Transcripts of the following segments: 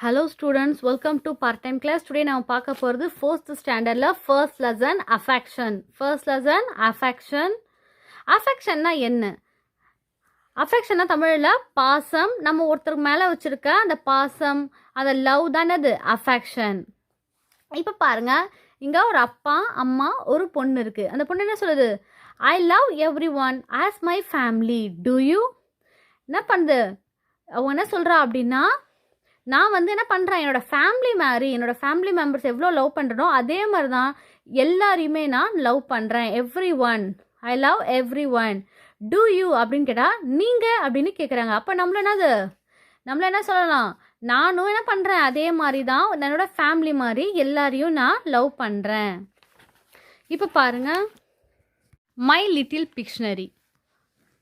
Hello students welcome to part time class today நம்ம பார்க்க போகிறது ஃபோர்த் ஸ்டாண்டர்டில் first lesson affection first lesson affection அஃபெக்ஷன்னா என்ன? அஃபெக்ஷன்னா தமிழில் பாசம். நம்ம ஒருத்தருக்கு மேலே வச்சுருக்க அந்த பாசம் அந்த லவ் தானே அது? அஃபெக்ஷன் இப்போ பாருங்கள் இங்கே ஒரு அப்பா அம்மா ஒரு பொண்ணு இருக்குது அந்த பொண்ணு என்ன சொல்லுது? I love everyone as my family to you என்ன பண்ணுது? அவங்க என்ன சொல்கிறா அப்படின்னா நான் வந்து என்ன பண்ணுறேன் என்னோட ஃபேமிலி மாதிரி என்னோட ஃபேமிலி மெம்பர்ஸ் எவ்வளோ லவ் பண்ணுறனோ அதே மாதிரி தான் எல்லாரையுமே நான் லவ் பண்ணுறேன் everyone I love everyone to you அப்படின்னு கேட்டால் நீங்கள் அப்படின்னு கேட்குறாங்க அப்போ நம்மள என்னது? நம்மள என்ன சொல்லலாம்? நானும் என்ன பண்ணுறேன் அதே மாதிரி தான் என்னோட ஃபேமிலி மாதிரி எல்லாரையும் நான் லவ் பண்ணுறேன் இப்போ பாருங்க. மை லிட்டில் பிக்ஷனரி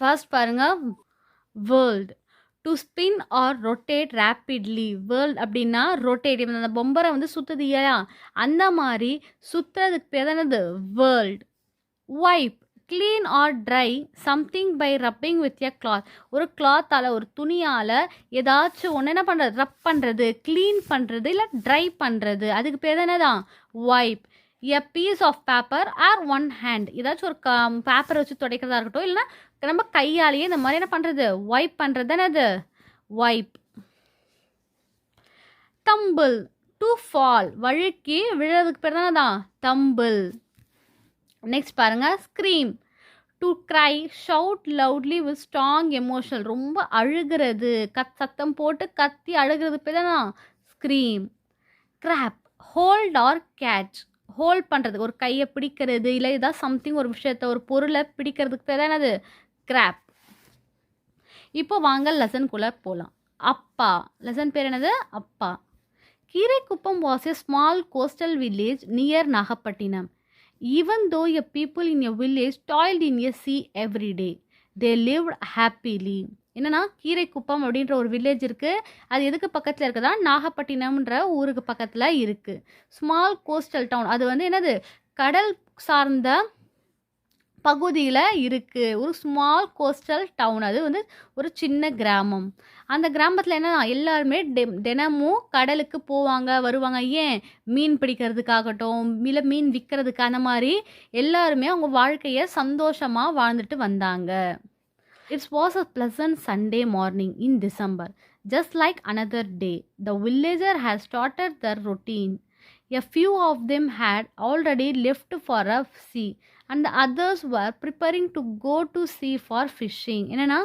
ஃபர்ஸ்ட் பாருங்கள் world to spin or rotate rapidly world அப்படின்னா ரொட்டேட் அந்த பொம்பரை வந்து சுற்றுது இல்லையா? அந்த மாதிரி சுற்றுறதுக்கு பேர் என்னது? World wipe clean or dry something by rubbing with a cloth ஒரு கிளாத்தால் ஒரு துணியால் ஏதாச்சும் ஒன்று என்ன பண்ணுறது ரப் பண்ணுறது க்ளீன் பண்ணுறது இல்லை ட்ரை பண்ணுறது அதுக்கு பேர் என்னதான்? Wipe a piece of paper or one hand ஏதாச்சும் ஒரு க பேப்பரை வச்சு துடைக்கிறதா இருக்கட்டும் இல்லைனா நம்ம கையாலேயே இந்த மாதிரி என்ன பண்ணுறது வைப் பண்ணுறது தானே அது? வைப் தம்பிள் டு ஃபால் வழுக்கி விழுறதுக்கு பேர் தானே தான் தம்பிள் நெக்ஸ்ட் பாருங்கள் scream to cry shout loudly with strong emotional ரொம்ப அழுகிறது. கத் சத்தம் போட்டு கத்தி அழுகிறது பேர் தானா? Scream grab hold or catch hold பண்ணுறது ஒரு கையை பிடிக்கிறது. இல்லை ஏதாவது சம்திங் ஒரு விஷயத்த ஒரு பொருளை பிடிக்கிறதுக்கு பேர் தான் என்னது கிராப் இப்போ வாங்க லெசனுக்குள்ளே போகலாம் அப்பா. லெசன் பேர் என்னது? அப்பா. Keeraikuppam was a small coastal village near Nagapattinam. Even though a people in a village toiled in a sea every day they live happily என்னன்னா கீரைக்குப்பம் அப்படின்ற ஒரு வில்லேஜ் இருக்குது அது எதுக்கு பக்கத்தில் இருக்குதா? நாகப்பட்டினம்ன்ற ஊருக்கு பக்கத்தில் இருக்குது ஸ்மால் கோஸ்டல் டவுன் அது வந்து என்னது? கடல் சார்ந்த பகுதியில் இருக்குது ஒரு ஸ்மால் கோஸ்டல் டவுன் அது வந்து ஒரு சின்ன கிராமம். அந்த கிராமத்தில் என்ன எல்லாருமே டெ தினமும் கடலுக்கு போவாங்க வருவாங்க. ஏன்? மீன் பிடிக்கிறதுக்காகட்டும் இல்லை மீன் விற்கிறதுக்கு அந்த மாதிரி எல்லாருமே அவங்க வாழ்க்கையை சந்தோஷமாக வாழ்ந்துட்டு வந்தாங்க. It's was a pleasant Sunday morning in December just like another day the villager has started their routine a few of them had already left for a sea and others were preparing to go to sea for fishing என்னென்னா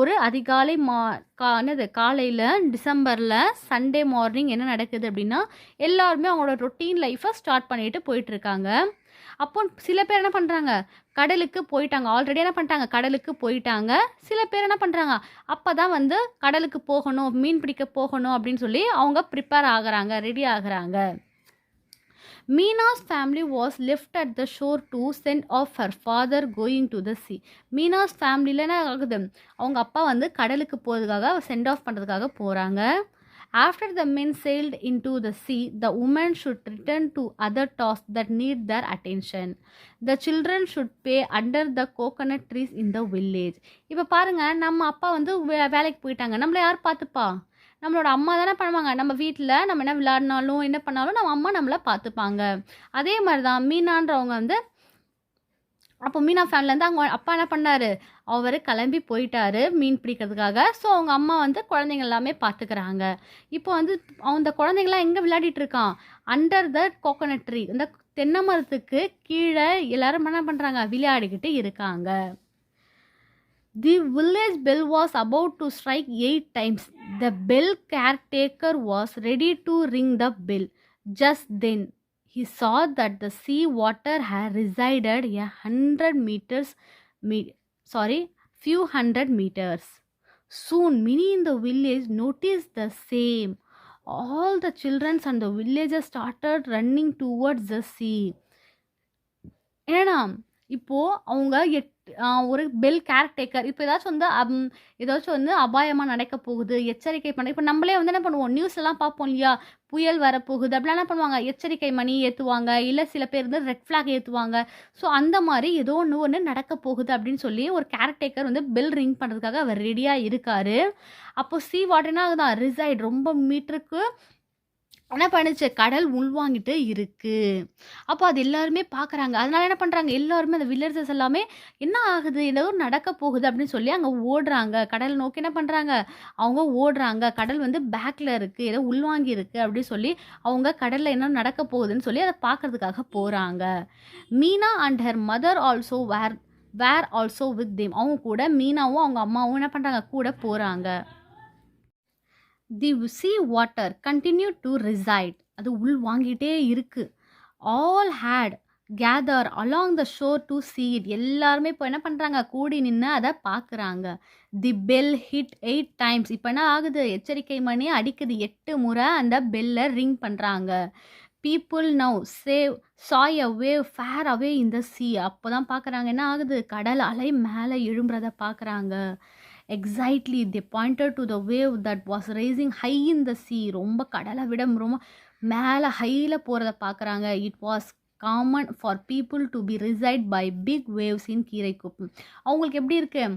ஒரு அதிகாலை மா கா என்னது காலையில் டிசம்பரில் Sunday morning என்ன நடக்குது அப்படின்னா எல்லாருமே அவங்களோட ரொட்டீன் லைஃப்பை ஸ்டார்ட் பண்ணிட்டு போயிட்டுருக்காங்க. அப்போ சில பேர் என்ன பண்ணுறாங்க கடலுக்கு போயிட்டாங்க. ஆல்ரெடி என்ன பண்ணிட்டாங்க கடலுக்கு போயிட்டாங்க. சில பேர் என்ன பண்ணுறாங்க அப்போ தான் வந்து கடலுக்கு போகணும் மீன் பிடிக்க போகணும் அப்படின்னு சொல்லி அவங்க ப்ரிப்பேர் ஆகிறாங்க ரெடி ஆகிறாங்க. Meena's family was left at the shore to send off her father going to the sea Meena's ஃபேமிலியில் என்ன ஆகுது அவங்க அப்பா வந்து கடலுக்கு போகிறதுக்காக சென்ட் ஆஃப் பண்ணுறதுக்காக போகிறாங்க after the men sailed in to the sea the women should return to other tasks that need their attention the children should play under the coconut trees in the village இப்போ பாருங்கள் நம்ம அப்பா வந்து வே- வேலைக்கு போயிட்டாங்க. நம்மளை யார் பார்த்துப்பா? நம்மளோட அம்மா தானே பண்ணுவாங்க. நம்ம வீட்டில் நம்ம என்ன விளையாடினாலும் என்ன பண்ணாலும் நம்ம அம்மா நம்மளை பார்த்துப்பாங்க அதே மாதிரி தான் மீனான்றவங்க வந்து அப்போ மீனா ஃபேன்லேருந்து அவங்க அப்பா என்ன பண்ணார்? அவர் கிளம்பி போயிட்டாரு மீன் பிடிக்கிறதுக்காக. ஸோ அவங்க அம்மா வந்து குழந்தைங்க எல்லாமே பார்த்துக்கிறாங்க இப்போ வந்து அந்த குழந்தைங்களாம் எங்கே விளையாடிட்டு இருக்கான்? அண்டர் த கோகோனட் ட்ரீ இந்த தென்னை மரத்துக்கு கீழே எல்லாரும் என்ன பண்ணுறாங்க விளையாடிக்கிட்டு இருக்காங்க. The village bell was about to strike eight times. The bell caretaker was ready to ring the bell. Just then, he saw that the sea water had resided a hundred meters, me, sorry, few hundred meters. Soon, many in the village noticed the same. All the children and the villagers started running towards the sea. Enam. இப்போது அவங்க எட் ஒரு bell caretaker இப்போ ஏதாச்சும் வந்து அம், ஏதாச்சும் வந்து அபாயமாக நடக்க போகுது எச்சரிக்கை பண்ண இப்போ நம்மளே வந்து என்ன பண்ணுவோம் நியூஸ்லாம் பார்ப்போம் இல்லையா? புயல் வரப்போகுது அப்படிலாம் என்ன பண்ணுவாங்க? எச்சரிக்கை மணி ஏற்றுவாங்க இல்லை சில பேர் வந்து ரெட் ஃப்ளாக் ஏற்றுவாங்க ஸோ அந்த மாதிரி ஏதோ ஒன்று ஒன்று நடக்க போகுது அப்படின்னு சொல்லி ஒரு கேரக்டேக்கர் வந்து பெல் ரிங் பண்ணுறதுக்காக அவர் ரெடியாக இருக்கார். அப்போது சி வாட்டர்னா அதுதான் ரிசைட் ரொம்ப மீட்டருக்கு என்ன பண்ணுச்சு? கடல் உள்வாங்கிட்டு இருக்குது அப்போ அது எல்லாருமே பார்க்குறாங்க அதனால என்ன பண்ணுறாங்க எல்லாருமே அந்த வில்லர்ஸஸ் எல்லாமே என்ன ஆகுது? ஏதோ நடக்க போகுது அப்படின்னு சொல்லி அங்கே ஓடுறாங்க. கடல் நோக்கி என்ன பண்ணுறாங்க அவங்க ஓடுறாங்க. கடல் வந்து பேக்கில் இருக்குது ஏதோ உள்வாங்கி இருக்குது அப்படின்னு சொல்லி அவங்க கடலில் என்ன நடக்க போகுதுன்னு சொல்லி அதை பார்க்கறதுக்காக போகிறாங்க Meena and her mother also were were also with them அவங்க கூட மீனாவும் அவங்க அம்மாவும் என்ன பண்ணுறாங்க கூட போகிறாங்க the sea water continue to recede அது உள் வாங்கிட்டே இருக்குது all had gathered along the shore to see it எல்லாருமே இப்போ என்ன பண்ணுறாங்க கூடி நின்று அதை பார்க்குறாங்க the bell hit eight times இப்போ என்ன ஆகுது? எச்சரிக்கை மணி அடிக்குது. எட்டு முறை அந்த பெல்லை ரிங் பண்ணுறாங்க பீப்புள் நவ் சேவ் சாய் அ ஃபேர் அவே இந்த சி அப்போ தான் பார்க்குறாங்க என்ன ஆகுது? கடல் அலை மேலே எழும்புறத பார்க்குறாங்க excitedly they pointed to the wave that was rising high in the sea ரொம்ப கடலை விட ரொம்ப மேலே ஹையில் போகிறத பார்க்குறாங்க. It was common for people to be recede by big waves in Keeraikuppam. அவங்களுக்கு எப்படி இருக்குது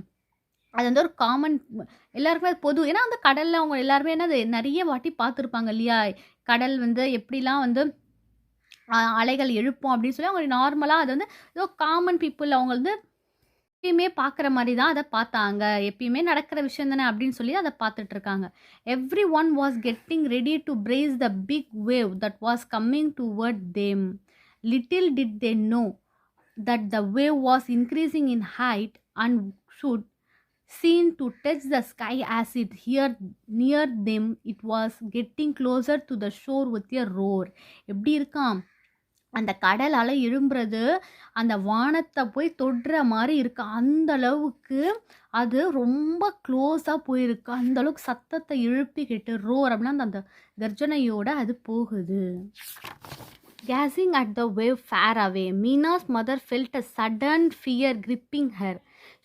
அது வந்து ஒரு காமன் எல்லாருக்குமே அது பொது. ஏன்னா அந்த கடலில் அவங்க எல்லாருமே என்னது? நிறைய வாட்டி பார்த்துருப்பாங்க இல்லையா? கடல் வந்து எப்படிலாம் வந்து அலைகள் எழுப்போம் அப்படின்னு சொல்லி. அவங்க நார்மலாக அது வந்து ஏதோ காமன் பீப்புள் அவங்க வந்து எப்பயுமே பார்க்குற மாதிரி தான் அதை பார்த்தாங்க. எப்பயுமே நடக்கிற விஷயம் தானே அப்படின்னு சொல்லி அதை பார்த்துட்டு இருக்காங்க. Everyone was getting ready to brace the big wave that was coming toward them little did they know that the wave was increasing in height and should seen to touch the sky as it here near them it was getting closer to the shore with a roar எப்படி இருக்காம்? அந்த கடல் அலை எழும்புறது அந்த வானத்தை போய் தொடுற மாதிரி இருக்கு. அந்த அளவுக்கு அது ரொம்ப க்ளோஸாக போயிருக்கு. அந்த அளவுக்கு சத்தத்தை எழுப்பிக்கிட்டு ரோர் அப்படின்னா அந்த கர்ஜனையோட அது போகுது. Gazing at the wave far away Meena's mother felt a sudden fear gripping her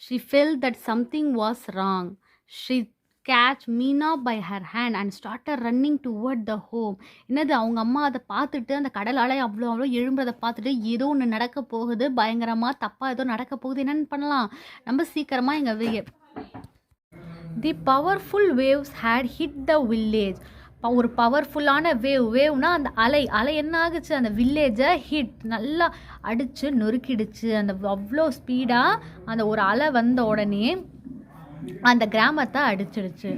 she felt that something was wrong she catch Meena by her hand and started running toward the home என்னது அவங்க அம்மா அதை பார்த்துட்டு அந்த கடல் அலை அவ்வளோ அவ்வளோ எழும்புறதை பார்த்துட்டு ஏதோ ஒன்று நடக்க போகுது பயங்கரமாக தப்பாக ஏதோ நடக்க போகுது என்னென்னு பண்ணலாம். நம்ம சீக்கிரமாக எங்கள் the powerful waves had hit the village ஒரு பவர்ஃபுல்லான வேவ் வேவ்னா அந்த அலை அலை என்ன ஆகுச்சு? அந்த வில்லேஜை ஹிட் நல்லா அடித்து நொறுக்கிடுச்சு. அந்த அவ்வளோ ஸ்பீடாக அந்த ஒரு அலை வந்த உடனே அந்த கிராமத்தை அடிச்சிடுச்சு.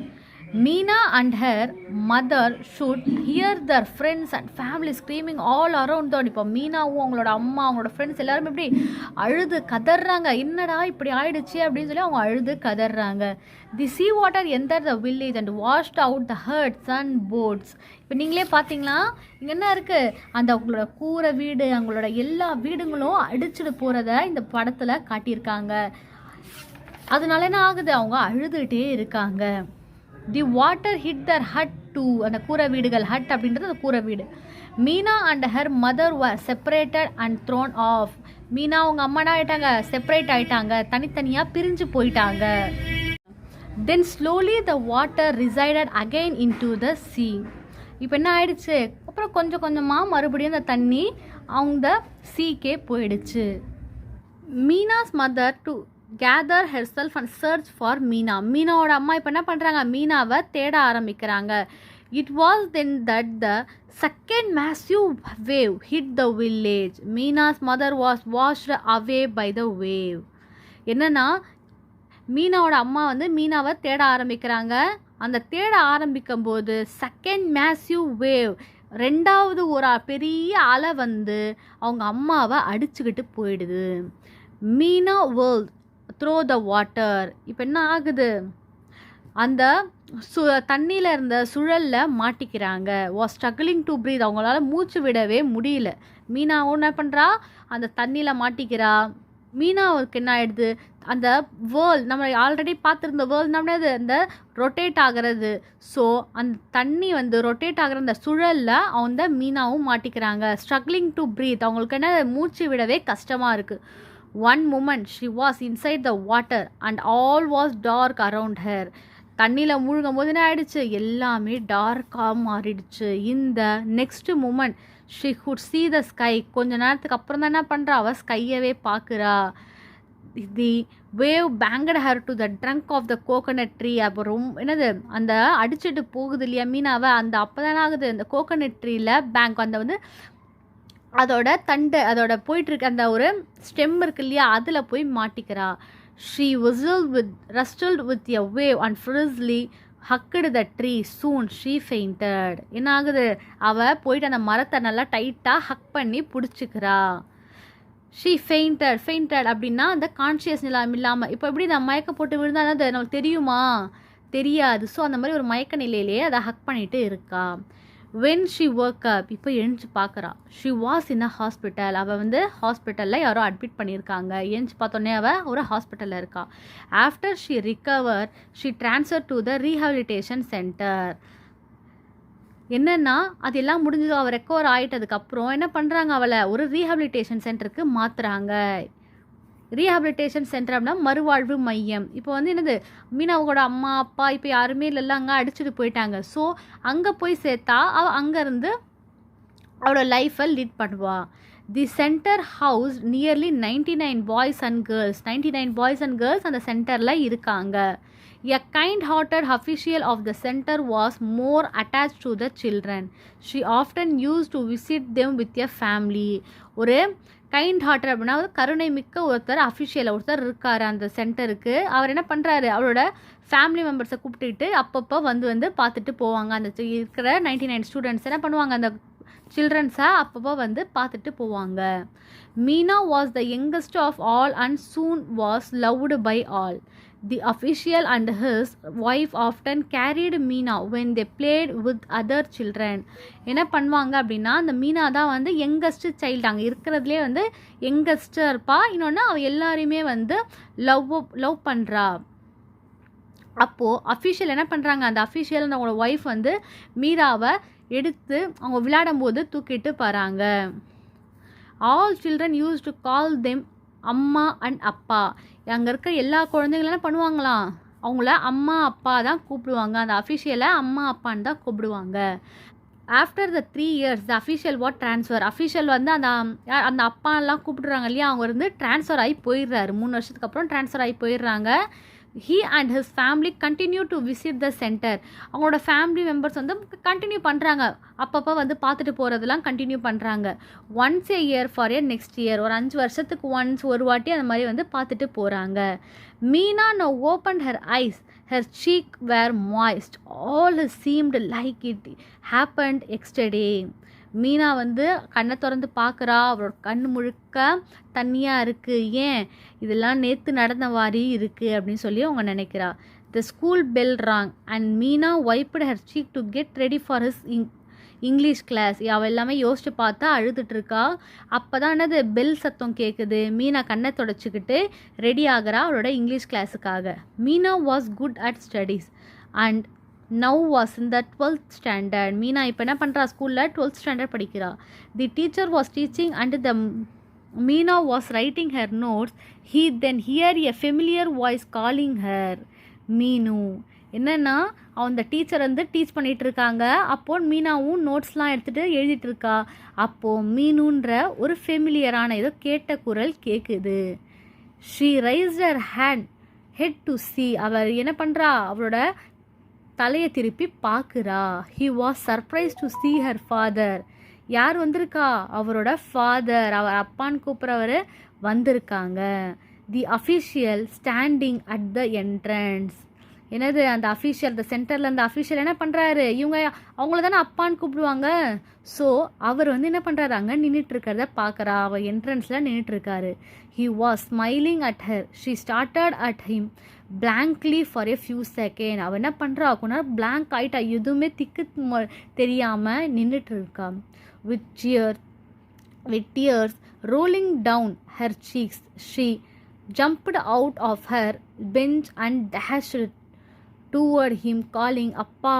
Meena and her mother should hear their friends and family screaming all around தான் இப்போ மீனாவும் அவங்களோட அம்மா அவங்களோட ஃப்ரெண்ட்ஸ் எல்லாருமே இப்படி அழுது கதறாங்க என்னடா இப்படி ஆயிடுச்சு? அப்படின்னு சொல்லி அவங்க அழுது கதறாங்க the sea water enter the village and washed out the huts and boats இப்போ நீங்களே பார்த்தீங்களா இங்கே என்ன இருக்குது அந்த அவங்களோட கூரை வீடு அவங்களோட எல்லா வீடுங்களும் அடிச்சுட்டு போகிறத இந்த படத்தில் காட்டியிருக்காங்க. அதனால என்ன ஆகுது? அவங்க அழுதுகிட்டே இருக்காங்க. The water hit their hut too அந்த கூரை வீடுகள் ஹட் அப்படின்றது அந்த கூரை வீடு. Meena and her mother were separated and thrown off Meena அவங்க அம்மா என்ன ஆகிட்டாங்க செப்பரேட் ஆயிட்டாங்க. தனித்தனியாக பிரிஞ்சு போயிட்டாங்க. Then slowly the water receded again in to the sea இப்போ என்ன ஆயிடுச்சு? அப்புறம் கொஞ்சம் கொஞ்சமாக மறுபடியும் அந்த தண்ணி அவங்க சீக்கே போயிடுச்சு. Meena's mother to gather herself and search for Meena மீனாவோட அம்மா இப்போ என்ன பண்ணுறாங்க மீனாவை தேட ஆரம்பிக்கிறாங்க. It was then that the second massive wave hit the village Meena's mother was washed away by the wave என்னென்னா மீனாவோட அம்மா வந்து மீனாவை தேட ஆரம்பிக்கிறாங்க. அந்த தேட ஆரம்பிக்கும் போது செகண்ட் மேசிவ் வேவ் ரெண்டாவது ஒரு பெரிய அலை வந்து அவங்க அம்மாவை அடிச்சுக்கிட்டு போயிடுது. Meena whirled through the water இப்போ என்ன ஆகுது? அந்த சு தண்ணியில் இருந்த சுழலில் மாட்டிக்கிறாங்க. வாஸ் ஸ்ட்ரகிளிங் டு ப்ரீத் அவங்களால மூச்சு விடவே முடியல. மீனா என்ன பண்ணுறா அந்த தண்ணியில் மாட்டிக்கிறா. மீனாவுக்கு என்ன ஆயிடுது? அந்த வேர்ல் நம்ம ஆல்ரெடி பார்த்துருந்த வேர்ல்ட் நம்மளது அந்த ரொட்டேட் ஆகிறது. ஸோ அந்த தண்ணி வந்து ரொட்டேட் ஆகிற அந்த சுழலில் அந்த மீனாவும் மாட்டிக்கிறாங்க. ஸ்ட்ரகிளிங் டு ப்ரீத் அவங்களுக்கு என்ன மூச்சு விடவே கஷ்டமாக இருக்குது one moment she was inside the water and all was dark around her தண்ணியில் மூழ்கும் போது என்ன ஆயிடுச்சு? எல்லாமே டார்க்காக மாறிடுச்சு. இந்த next moment she could see the sky கொஞ்ச நேரத்துக்கு அப்புறம் தான் என்ன பண்ணுறா அவள் ஸ்கையவே பார்க்குறா the wave banged her to the trunk of the coconut tree அப்போ ரொம்ப என்னது? அந்த அடிச்சுட்டு போகுது இல்லையா மீனாவை? அந்த அப்போ தானே ஆகுது? அந்த கோகனட் ட்ரீல பேங்க் அந்த வந்து அதோட தண்டு அதோட போயிட்டுருக்கு அந்த ஒரு ஸ்டெம் இருக்கு இல்லையா அதில் போய் மாட்டிக்கிறா. She whistle with wrestled with a wave and fiercely hugged the tree soon she fainted என்ன ஆகுது? அவள் போயிட்டு அந்த மரத்தை நல்லா டைட்டாக ஹக் பண்ணி பிடிச்சிக்கிறா. ஷீ ஃபெயிண்டட் ஃபெயிண்டட் அப்படின்னா அந்த கான்ஷியஸ் நிலம் இல்லாமல் இப்போ எப்படி நான் மயக்க போட்டு விழுந்தால் அது நமக்கு தெரியுமா? தெரியாது. ஸோ அந்த மாதிரி ஒரு மயக்க நிலையிலேயே அதை ஹக் பண்ணிட்டு இருக்கா. வென் ஷி ஒர்க் அப் இப்போ எழுந்து பார்க்குறா. She was in a hospital அவள் வந்து ஹாஸ்பிட்டலில் யாரோ அட்மிட் பண்ணியிருக்காங்க. எழுந்து பார்த்தோன்னே அவள் ஒரு ஹாஸ்பிட்டலில் இருக்கா. After she recover she transfer to the rehabilitation centre என்னென்னா அதெல்லாம் முடிஞ்சதும் முடிஞ்சது அவள் ரெக்கவர் ஆகிட்டதுக்கப்புறம் என்ன பண்ணுறாங்க அவளை? ஒரு ரீஹபிலிட்டேஷன் சென்டருக்கு மாற்றுறாங்க ரீஹாபிலிட்டேஷன் சென்டர் அப்படின்னா மறுவாழ்வு மையம். இப்போ வந்து என்னது? மீனாவோட அம்மா அப்பா இப்போ யாருமே இல்லைல்ல அங்கே அடிச்சுட்டு போயிட்டாங்க. ஸோ அங்கே போய் சேர்த்தா அவள் அங்கேருந்து அவளோட லைஃப்பை லீட் பண்ணுவா. The centre house nearly ninety nine boys and girls ninety nine boys and girls அந்த சென்டரில் இருக்காங்க. A kind hearted official of the centre was more attach to the children She often use to visit them with a family ஒரு kind hearted அப்படின்னா கருணை மிக்க ஒருத்தர் official ஒருத்தர் இருக்கார் அந்த சென்டருக்கு அவர் என்ன பண்ணுறாரு அவரோட ஃபேமிலி மெம்பர்ஸை கூப்பிட்டுட்டு அப்பப்போ வந்து வந்து பார்த்துட்டு போவாங்க. அந்த இருக்கிற நைன்டி நைன் ஸ்டூடெண்ட்ஸ் என்ன பண்ணுவாங்க? அந்த சில்ட்ரன்ஸை அப்பப்போ வந்து பார்த்துட்டு போவாங்க. Meena was the youngest of all and soon was loved by all the official and his wife often carried Meena when they played with other children என்ன பண்ணுவாங்க அப்படின்னா அந்த மீனா தான் வந்து யங்கஸ்ட் சைல்டு அங்கே இருக்கிறதுலே வந்து யங்கஸ்டாக இருப்பா. இன்னொன்று அவள் எல்லாரையுமே வந்து லவ் லவ் பண்ணுறா அப்போது அஃபிஷியல் என்ன பண்ணுறாங்க அந்த அஃபிஷியல் அவங்களோட ஒய்ஃப் வந்து மீராவை எடுத்து அவங்க விளையாடும் போது தூக்கிட்டு போகிறாங்க all children use to call them அம்மா அண்ட் அப்பா. அங்கே இருக்கிற எல்லா குழந்தைங்களும் என்ன பண்ணுவாங்களாம். அவங்கள அம்மா அப்பா தான் கூப்பிடுவாங்க. அந்த அஃபிஷியலை அம்மா அப்பான்னு தான் கூப்பிடுவாங்க. After the three years the official was transfer official வந்து அந்த அந்த அப்பாலாம் கூப்பிடுறாங்க இல்லையா? அவங்க வந்து ட்ரான்ஸ்ஃபர் ஆகி போயிடுறாரு. மூணு வருஷத்துக்கு அப்புறம் ட்ரான்ஸ்ஃபர் ஆகி போயிடுறாங்க. He and his family continue to visit the centre அவங்களோட ஃபேமிலி மெம்பர்ஸ் வந்து கண்டினியூ பண்ணுறாங்க அப்பப்போ வந்து பார்த்துட்டு போகிறதெல்லாம் கண்டினியூ பண்ணுறாங்க once a year for a next year ஒரு அஞ்சு வருஷத்துக்கு ஒன்ஸ் ஒரு வாட்டி அந்த மாதிரி வந்து பார்த்துட்டு போகிறாங்க Meena now open her eyes her cheek were moist all seemed like it happened எக்ஸ்டே Meena வந்து கண்ணை திறந்து பார்க்குறா. அவரோட கண் முழுக்க தண்ணியாக இருக்குது ஏன்? இதெல்லாம் நேற்று நடந்த மாதிரி இருக்குது அப்படின்னு சொல்லி அவங்க நினைக்கிறா. The school bell rang and Meena wiped her cheek to get ready for his இங் இங்கிலீஷ் கிளாஸ் அவள் எல்லாமே யோசிச்சு பார்த்தா அழுதுட்டுருக்கா அப்போ தான் என்னது? பெல் சத்தம் கேட்குது மீனா கண்ணை தொடச்சிக்கிட்டு ரெடி ஆகிறா அவளோட English கிளாஸுக்காக Meena was good at studies and now was in the twelfth standard Meena இப்போ என்ன பண்ணுறா ஸ்கூலில் டுவெல்த் ஸ்டாண்டர்ட் படிக்கிறா. The teacher was teaching and the Meena was writing her notes he then hear a familiar voice calling her Meenu என்னென்னா அந்த teacher வந்து teach பண்ணிகிட்டு இருக்காங்க. அப்போது மீனாவும் நோட்ஸ்லாம் எடுத்துகிட்டு எழுதிட்டு இருக்கா. அப்போது மீனுன்ற ஒரு ஃபெமிலியரான ஏதோ கேட்ட குரல் கேட்குது she rise her hand head to see அவர் என்ன பண்ணுறா அவரோட தலையை திருப்பி பார்க்குறா. He was surprise to see her father யார் வந்திருக்கா? அவரோட ஃபாதர் அவர் அப்பான்னு கூப்பிட்றவர் வந்திருக்காங்க. The official standing at the entrance என்னது அந்த அஃபீஷியல் இந்த சென்டரில் அந்த அஃபீஷியல் என்ன பண்ணுறாரு இவங்க அவங்கள தானே அப்பான்னு கூப்பிடுவாங்க. ஸோ அவர் வந்து என்ன பண்ணுறாரு அங்கே நின்றுட்டுருக்கிறத பார்க்குறா. அவள் என்ட்ரன்ஸில் நின்றுட்டுருக்காரு he was smiling at her she started at him blankly for a few second அவள் என்ன பண்ணுறா அப்படின்னா பிளாங்க் ஆயிட்டா. எதுவுமே திக்கு ம- நின்றுட்டுருக்கா நின்றுட்டு இருக்கா with cheer with tears rolling down her cheeks she jumped out of her bench and dashed toward him calling அப்பா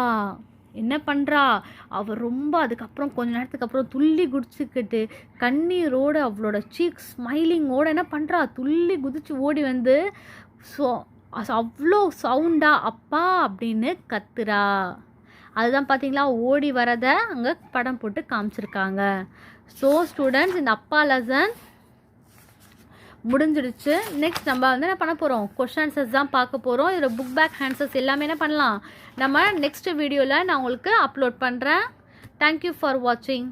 என்ன பண்ணுறா அவள் ரொம்ப அதுக்கப்புறம் கொஞ்ச நேரத்துக்கு அப்புறம் துள்ளி குடிச்சுக்கிட்டு கண்ணீரோடு அவளோட சீக் ஸ்மைலிங்கோட என்ன பண்ணுறா துள்ளி குதிச்சு ஓடி வந்து ஸோ அவ்வளோ சவுண்டா? அப்பா அப்படின்னு கத்துறா. அதுதான் பார்த்தீங்களா ஓடி வரதை அங்கே படம் போட்டு காமிச்சிருக்காங்க. ஸோ ஸ்டூடெண்ட்ஸ் இந்த அப்பா லெசன் முடிஞ்சிடுச்சு. நெக்ஸ்ட் நம்ம வந்து என்ன பண்ண போகிறோம் கொஷின்ஸஸ் தான் பார்க்க போகிறோம் இதில் புக் பேக் ஆன்சர்ஸ் எல்லாமே என்ன பண்ணலாம்? நம்ம நெக்ஸ்ட் வீடியோவில் நான் உங்களுக்கு அப்லோட் பண்ணுறேன் தேங்க்யூ ஃபார் வாட்சிங்